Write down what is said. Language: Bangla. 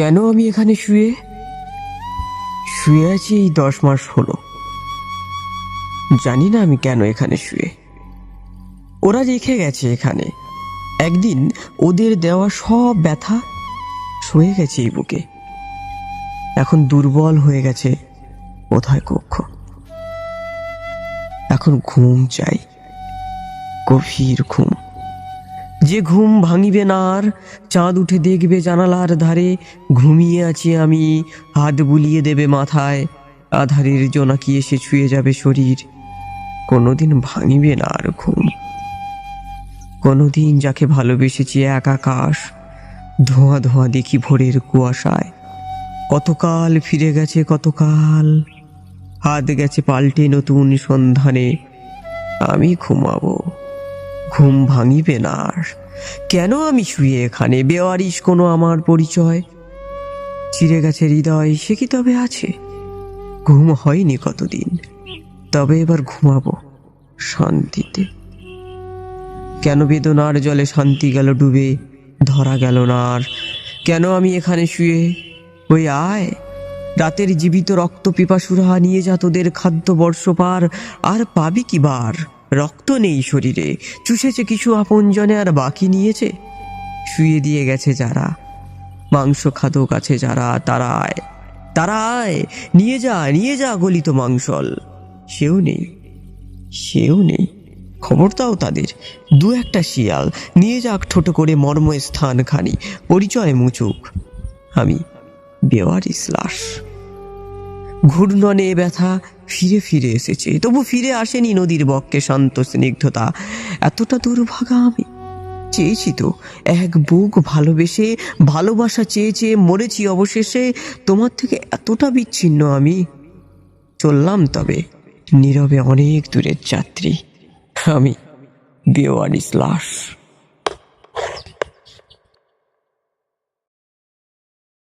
কেন আমি এখানে শুয়ে? শুয়ে আছি এই দশ মাস হলো। জানি না আমি কেন এখানে শুয়ে। ওরা রেখে গেছে এখানে। একদিন ওদের দেওয়া সব ব্যথা সয়ে গেছে এই বুকে। এখন দুর্বল হয়ে গেছে কোথায় কক্ষ। এখন ঘুম চাই। গভীর ঘুম। যে ঘুম ভাঙিবে না আর, চাঁদ উঠে দেখবে জানালার ধারে, ঘুমিয়ে আছি আমি, হাত বুলিয়ে দেবে মাথায়, আধারের জোনাকি এসে ছুঁয়ে যাবে শরীর? কোনোদিন ভাঙিবে না আর ঘুম। কোনোদিন যাকে ভালোবেসেছি এক আকাশ, ধোঁয়া ধোঁয়া দেখি ভোরের কুয়াশায়। কতকাল ফিরে গেছে, কতকাল হাত গেছে পাল্টে নতুন সন্ধানে, আমি ঘুমাবো। ঘুম ভাঙিবে না আর। কেন আমি শুয়ে এখানে? বেওয়ারিশ কোনো আমার পরিচয়? চিরে গেছে হৃদয়, সে কি তবে আছে? ঘুম হয়নি কতদিন? তবে এবার ঘুমাবো শান্তিতে। কেন বেদনার জলে শান্তি গেল ডুবে, ধরা গেল না আর? কেন আমি এখানে শুয়ে? ওই আয়, রাতের জীবিত রক্ত পিপাসুরা নিয়ে যা তোদের খাদ্য বর্ষ পার আর পাবি কি বার? রক্ত নেই শরীরে। চুষেছে কিছু আপনজনে আর বাকি নিয়েছে। শুয়ে দিয়ে গেছে যারা। মাংস খাদক আছে যারা তারা আয় তারা আয় নিয়ে যা নিয়ে যা গলিত মাংসল। সেও নেই সেও নেই। খবর দাও তাদের, দু একটা শিয়াল। নিয়ে যাক ছোট করে মর্ম স্থান খানি পরিচয় মুচুক। আমি বেওয়ারিস লাশ। ঘূর্ণনে ব্যথা ফিরে ফিরে এসেছে। তবু ফিরে আসেনি নদীর বক্ষে শান্ত স্নিগ্ধতা। এতটা দুর্ভাগা আমি। চেয়েছি তো এক বুক ভালোবেসে, ভালোবাসা চেয়ে চেয়ে মরেছি অবশেষে। তোমার থেকে এতটা বিচ্ছিন্ন আমি। চললাম তবে নীরবে অনেক দূরের যাত্রী। আমি বেওয়ারিস লাশ।